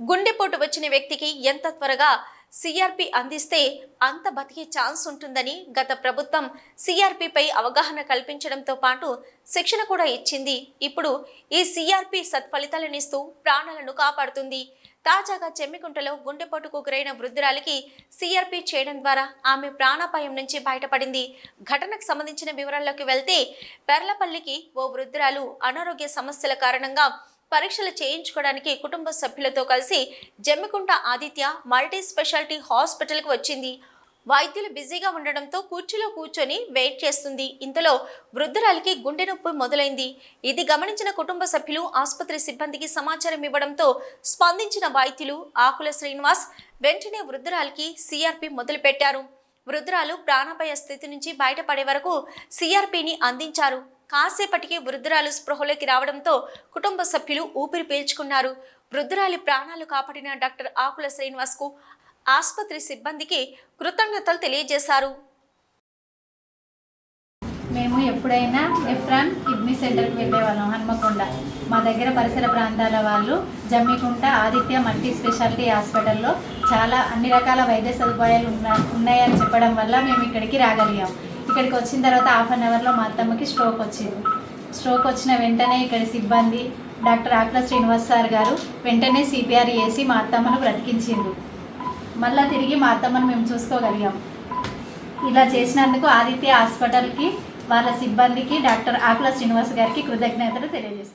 గుండెపోటు వచ్చిన వ్యక్తికి ఎంత త్వరగా సిఆర్పి అందిస్తే అంత బతికే ఛాన్స్ ఉంటుందని గత ప్రభుత్వం సిఆర్పిపై అవగాహన కల్పించడంతో పాటు శిక్షణ కూడా ఇచ్చింది. ఇప్పుడు ఈ సిఆర్పి సత్ఫలితాలనిస్తూ ప్రాణాలను కాపాడుతుంది. తాజాగా చెమ్మికుంటలో గుండెపోటుకు గురైన వృద్ధురాలికి సిఆర్పి చేయడం ద్వారా ఆమె ప్రాణాపాయం నుంచి బయటపడింది. ఘటనకు సంబంధించిన వివరాల్లోకి వెళ్తే పెర్లపల్లికి ఓ వృద్ధురాలు అనారోగ్య సమస్యల కారణంగా పరీక్షలు చేయించుకోవడానికి కుటుంబ సభ్యులతో కలిసి జమ్మికుంట ఆదిత్య మల్టీ స్పెషాలిటీ హాస్పిటల్కి వచ్చింది. వైద్యులు బిజీగా ఉండడంతో కుర్చీలో కూర్చొని వెయిట్ చేస్తుంది. ఇంతలో వృద్ధురాలికి గుండె నొప్పి మొదలైంది. ఇది గమనించిన కుటుంబ సభ్యులు ఆసుపత్రి సిబ్బందికి సమాచారం ఇవ్వడంతో స్పందించిన వైద్యులు ఆకుల శ్రీనివాస్ వెంటనే వృద్ధురాలికి సిఆర్పి మొదలుపెట్టారు. వృద్ధురాలు ప్రాణాపాయ స్థితి నుంచి బయటపడే వరకు సిఆర్పిని అందించారు. కాసేపటికి వృద్ధురాలు స్పృహలోకి రావడంతో కుటుంబ సభ్యులు ఊపిరి పీల్చుకున్నారు. వృద్ధురాలి ప్రాణాలు కాపాడిన డాక్టర్ ఆకుల శ్రీనివాస్కు ఆసుపత్రి సిబ్బందికి కృతజ్ఞతలు తెలియజేశారు. మేము ఎప్పుడైనా ఎఫ్రాన్ కిడ్నీ సెంటర్కి వెళ్ళేవాళ్ళం హన్మకొండ. మా దగ్గర పరిసర ప్రాంతాల వాళ్ళు జమ్మికుంట ఆదిత్య మల్టీ స్పెషాలిటీ హాస్పిటల్లో చాలా అన్ని రకాల వైద్య సదుపాయాలు ఉన్న ఉన్నాయని చెప్పడం వల్ల మేము ఇక్కడికి రాగలిగాం. ఇక్కడికి వచ్చిన తర్వాత హాఫ్ అన్ అవర్లో మా అత్తమ్మకి స్ట్రోక్ వచ్చింది. స్ట్రోక్ వచ్చిన వెంటనే ఇక్కడ సిబ్బంది డాక్టర్ ఆకుల శ్రీనివాస్ సార్ గారు వెంటనే సిపిఆర్ చేసి మా అత్తమ్మను బ్రతికించిండు మళ్ళీ తిరిగి మా అత్తమ్మను మేము చూసుకోగలిగాం. ఇలా చేసినందుకు ఆదిత్య హాస్పిటల్కి వాళ్ళ సిబ్బందికి డాక్టర్ ఆకుల శ్రీనివాస్ గారికి కృతజ్ఞతలు తెలియజేస్తాం